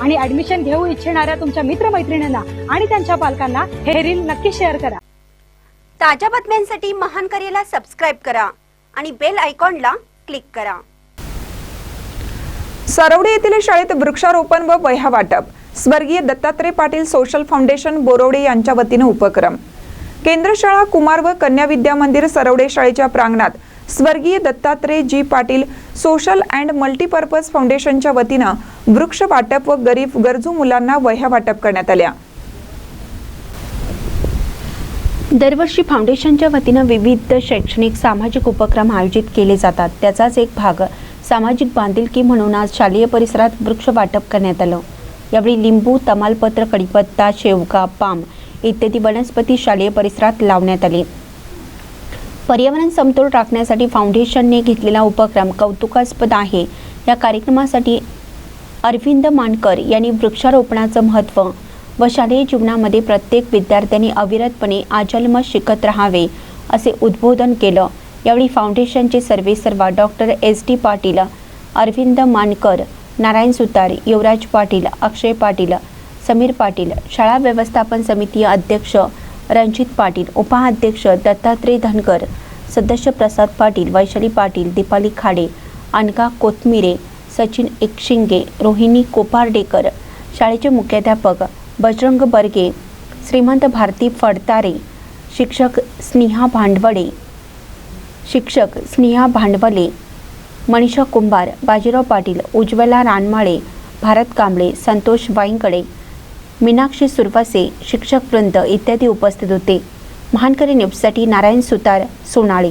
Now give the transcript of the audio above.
आणि ऍडमिशन घेऊ इच्छिणाऱ्या तुमच्या मित्रमैत्रिणींना आणि त्यांच्या पालकांना हे रील नक्की शेअर करा. ताज्या बातम्यांसाठी महान करेला सबस्क्राईब करा आणि बेल आयकॉनला क्लिक करा. सरवडी येथील शाळेत वृक्षारोपण व वह्या वाटप स्वर्गीय दत्तात्रय पाटील सोशल फाउंडेशन बोरोडे यांच्या वतीनं उपक्रम. केंद्र शाळा कुमार व कन्या विद्या मंदिर सरवडे शाळेच्या प्रांगणात स्वर्गीय Dattatray G Patil social and multipurpose फाउंडेशनच्या वतीनं वृक्ष वाटप व गरीब गरजू मुलांना वह्या वाटप करण्यात आल्या. दरवर्षी फाउंडेशनच्या वतीनं विविध शैक्षणिक सामाजिक उपक्रम आयोजित केले जातात. त्याचाच एक भाग सामाजिक बांधिलकी म्हणून आज शालेय परिसरात वृक्ष वाटप करण्यात आलं. यावेळी लिंबू तमालपत्र कडीपत्ता शेवगा पाम इत्यादी वनस्पती शालेय परिसरात लावण्यात आली. पर्यावरण समतोल राखण्यासाठी फाउंडेशनने घेतलेला उपक्रम कौतुकास्पद आहे. या कार्यक्रमासाठी अरविंद मानकर यांनी वृक्षारोपणाचं महत्त्व व शालेय जीवनामध्ये प्रत्येक विद्यार्थ्यांनी अविरतपणे आजन्म शिकत राहावे असे उद्बोधन केलं. यावेळी फाउंडेशनचे सर्वेसर्वा doctor S D Patil Arvind Mankar Narayan Sutar Yuvraj Patil Akshay Patil Sameer Patil शाळा व्यवस्थापन समिती अध्यक्ष रणजित पाटील उपाध्यक्ष दत्तात्रय धनगर सदस्य प्रसाद पाटील वैशाली पाटील दीपाली खाडे अनका कोथमिरे सचिन एकशिंगे रोहिणी कोपारडेकर शाळेचे मुख्याध्यापक बजरंग बर्गे श्रीमंत भारती फडतारे शिक्षक स्नेहा भांडवडे शिक्षक स्नेहा भांडवले मनीषा कुंभार बाजीराव पाटील उज्ज्वला रानमाळे भारत कांबळे संतोष वाईंकडे मीनाक्षी सुरवासे शिक्षक वृंद इत्यादी उपस्थित होते. महानकरी न्यूजसाठी नारायण सुतार सोनाळे.